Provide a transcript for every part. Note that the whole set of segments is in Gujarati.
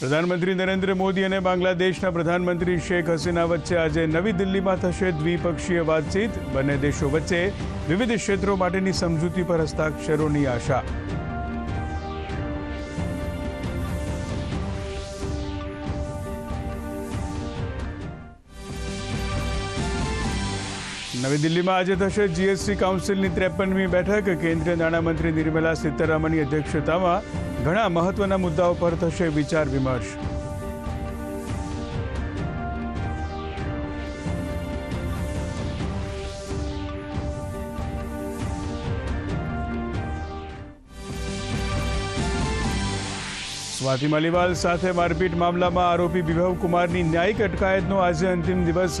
પ્રધાનમંત્રી નરેન્દ્ર મોદી અને બાંગ્લાદેશના પ્રધાનમંત્રી શેખ હસીના વચ્ચે આજે નવી દિલ્હીમાં થશે દ્વિપક્ષીય વાતચીત બંને દેશો વચ્ચે વિવિધ ક્ષેત્રો માટેની સમજૂતી પર હસ્તાક્ષરોની આશા નવી દિલ્હીમાં આજે થશે જીએસટી કાઉન્સિલની ત્રેપનમી બેઠક કેન્દ્રીય નાણામંત્રી નિર્મલા સીતારામનની અધ્યક્ષતામાં ઘણા મહત્વના મુદ્દાઓ પર થશે વિચાર વિમર્શ સ્વાતિ મલિવાલ સાથે મારપીટ મામલામાં આરોપી વિભવ કુમારની ન્યાયિક અટકાયતનો આજે અંતિમ દિવસ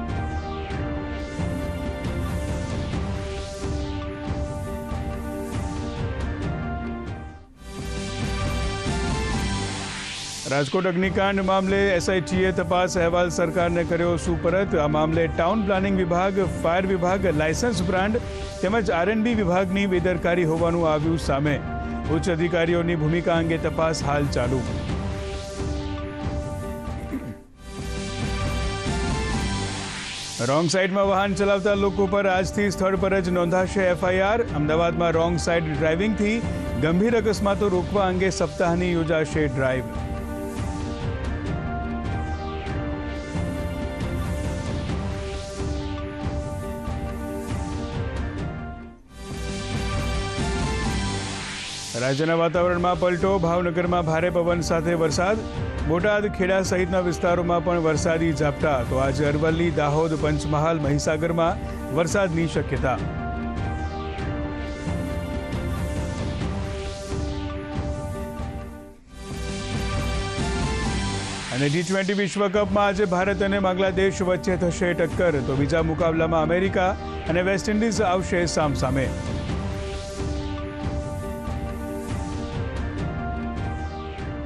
રાજકોડકનિકાન્ડ મામલે એસઆઈટીએ તપાસ अहवाल સરકારને કર્યો સુપરત આ મામલે ટાઉન પ્લાનિંગ વિભાગ ફાયર વિભાગ લાયસન્સ બ્રાન્ડ તેમજ આરએનબી વિભાગની બેદરકારી હોવાનું આવ્યું સામે ઉચ્ચ અધિકારીઓની ભૂમિકા અંગે તપાસ હાલ ચાલુ છે રોંગ સાઇડમાં વહન થા લોક ઉપર આજથી સ્થળ પર જ નોંધાશે એફઆઈઆર અમદાવાદમાં રોંગ સાઇડ ડ્રાઇવિંગથી ગંભીર અકસ્માત રોકવા અંગે સપ્તાહની યોજના છે ડ્રાઇવ રાજ્યના વાતાવરણમાં પલટો ભાવનગરમાં ભારે પવન સાથે વરસાદ બોટાદ ખેડા સહિતના વિસ્તારોમાં પણ વરસાદી ઝાપટા તો આજે અરવલ્લી દાહોદ પંચમહાલ મહીસાગરમાં વરસાદની શક્યતા અને જી ટ્વેન્ટી વિશ્વકપમાં આજે ભારત અને બાંગ્લાદેશ વચ્ચે થશે ટક્કર તો બીજા મુકાબલામાં અમેરિકા અને વેસ્ટ ઇન્ડિઝ આવશે સામસામે સામે